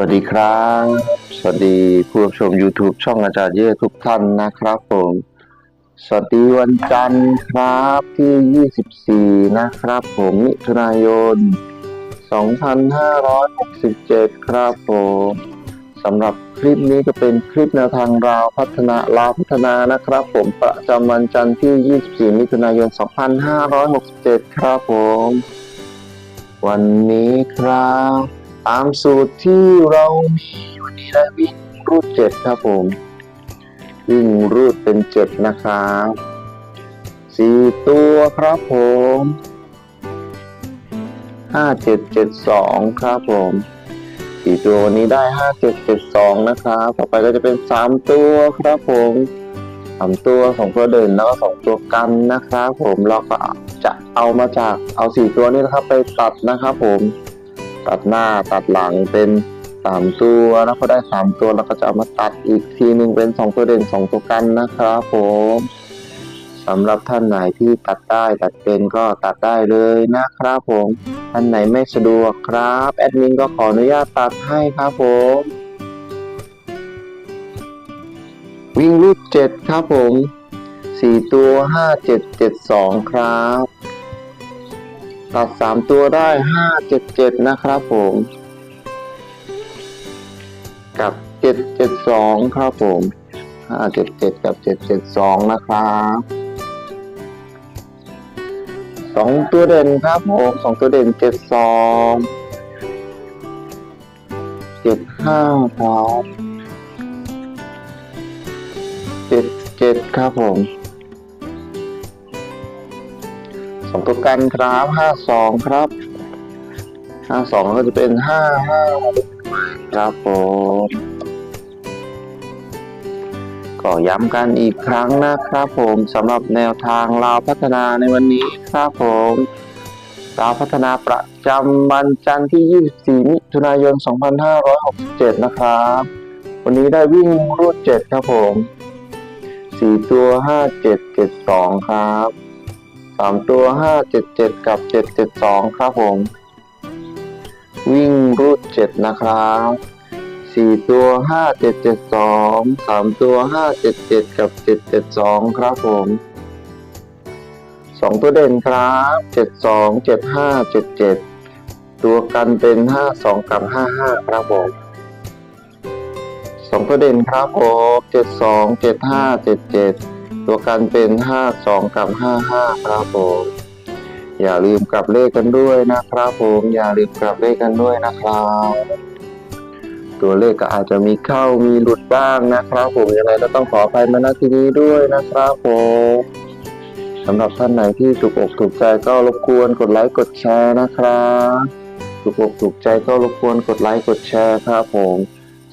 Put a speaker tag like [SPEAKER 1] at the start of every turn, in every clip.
[SPEAKER 1] วัสดีครับ สวัสดีผู้รับชม YouTube ช่องอาจารย์เย่ทุกท่านนะครับผม สวัสดีวันจันทร์ครับที่ 24 นะครับผมมิถุนายน 2567 ครับผมสำหรับคลิปนี้ก็เป็นคลิปแนวทางราวพัฒนาลาวพัฒนานะครับ ผมประจำวันจันทร์ที่ 24 มิถุนายน 2567 ครับผม วันนี้ครับ ตามสูตรที่เรามีวันนี้ได้วิ่งรูดเจ็ดครับผม วิ่งรูดเป็นเจ็ดนะครับสี่ตัวครับผมห้าเจ็ดเจ็ดสองครับผมสี่ตัววันนี้ได้ห้าเจ็ดเจ็ดสองนะครับต่อไปก็จะเป็นสามตัวครับผมสามตัวสองตัวเด่นแล้วก็สองตัวกันนะครับผมเราก็จะเอามาจากเอาสี่ตัวนี้นะครับไปตัดนะครับผม ตัดหน้าตัดหลังเป็นสามตัวแล้วพอได้สามตัวเราก็จะเอามาตัดอีกทีหนึ่งเป็นสองตัวเด่นสองตัวกันนะครับผมสำหรับท่านไหนที่ตัดได้ตัดเป็นก็ตัดได้เลยนะครับผมท่านไหนไม่สะดวกครับแอดมินก็ขออนุญาตตัดให้ครับผมวิ่งรูดเจ็ดครับผมสี่ตัวห้าเจ็ดเจ็ดสองครับ ตัดสามตัวได้ห้าเจ็ดเจ็ดนะครับผม กับเจ็ดเจ็ดสองครับผมห้าเจ็ดเจ็ดกับเจ็ดเจ็ดสองนะครับสองตัวเด่นครับผมสองตัวเด่นเจ็ดสองเจ็ดห้าครับเจ็ดเจ็ดครับผม องตัวกันครับห้าสองครับห้าสองก็จะเป็นห้าห้าครับผมก็ย้ำกันอีกครั้งนะครับผมสำหรับแนวทางลาวพัฒนาในวันนี้ครับผมลาวพัฒนาประจำวันจันทร์ที่ 24 มิถุนายน 2567 นะครับ วันนี้ได้วิ่งรูด7ครับผม 4 ตัว 5772 ครับ สามตัวห้าเจ็ดเจ็ดกับเจ็ดเจ็ดสองครับผม วิ่งรูดเจ็ดนะครับสี่ตัวห้าเจ็ดเจ็ดสองสามตัวห้าเจ็ดเจ็ดกับเจ็ดเจ็ดสองครับผมสองตัวเด่นครับเจ็ดสองเจ็ดห้าเจ็ดเจ็ดตัวกันเป็นห้าสองกับห้าห้าครับผมสองตัวเด่นครับผมเจ็ดสองเจ็ดห้าเจ็ดเจ็ด ตัวกันเป็นห้าสองกับห้าห้าครับผม อย่าลืมกลับเลขกันด้วยนะครับผม อย่าลืมกลับเลขกันด้วยนะครับ ตัวเลขก็อาจจะมีเข้ามีหลุดบ้างนะครับผมยังไงก็ต้องขออภัยมาณที่นี้ด้วยนะครับผมสำหรับท่านไหนที่ถูกอกถูกใจก็รบกวนกดไลค์กดแชร์นะครับถูกอกถูกใจก็รบกวนกดไลค์กดแชร์ครับผม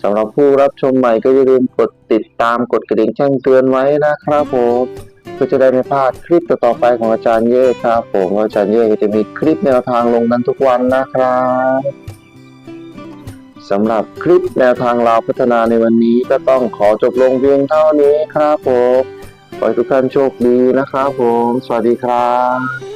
[SPEAKER 1] สำหรับผู้รับชมใหม่ก็อย่าลืมกดติดตามกดกระดิ่งแจ้งเตือนไว้นะครับผมเพื่อจะได้ไม่พลาดคลิปต่อไปของอาจารย์เย่ครับ ผมอาจารย์เย่ก็จะมีคลิปแนวทางลงนั้นทุกวันนะครับสำหรับคลิปแนวทางเราวพัฒนาในวันนี้ก็ต้องขอจบลงเพียงเท่านี้ครับผมขอให้ทุกท่านโชคดีนะครับผม สวัสดีครับ